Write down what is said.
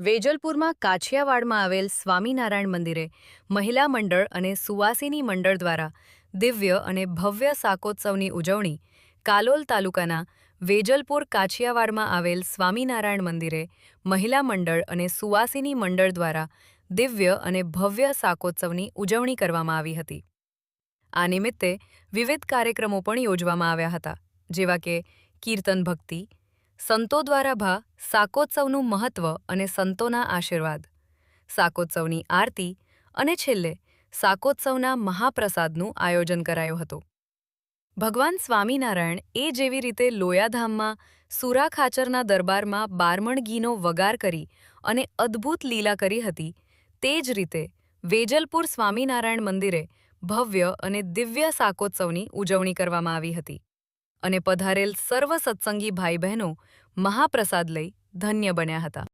વેજલપુરમાં કાછિયાવાડમાં આવેલ સ્વામિનારાયણ મંદિરે મહિલા મંડળ અને સુવાસિની મંડળ દ્વારા દિવ્ય અને ભવ્ય શાકોત્સવની ઉજવણી કાલોલ તાલુકાના વેજલપુર કાછિયાવાડમાં આવેલ સ્વામિનારાયણ મંદિરે મહિલા મંડળ અને સુવાસિની મંડળ દ્વારા દિવ્ય અને ભવ્ય શાકોત્સવની ઉજવણી કરવામાં આવી હતી. આ નિમિત્તે વિવિધ કાર્યક્રમો પણ યોજવામાં આવ્યા હતા, જેવા કે કીર્તન ભક્તિ સંતો દ્વારા ભા શાકોત્સવનું મહત્વ અને સંતોના આશીર્વાદ. શાકોત્સવની આરતી અને છેલ્લે શાકોત્સવના મહાપ્રસાદનું આયોજન કરાયું હતું. ભગવાન સ્વામિનારાયણ એ જેવી રીતે લોયાધામમાં, સુરા ખાચરના દરબારમાં બારમણ ઘીનો વગાર કરી અને અદ્ભુત લીલા કરી હતી, તે જ રીતે વેજલપુર સ્વામિનારાયણ મંદિરે ભવ્ય અને દિવ્ય શાકોત્સવની ઉજવણી કરવામાં આવી હતી. અને પધારેલ સર્વ સત્સંગી ભાઈ બહેનો મહાપ્રસાદ લઈ ધન્ય બન્યા હતા.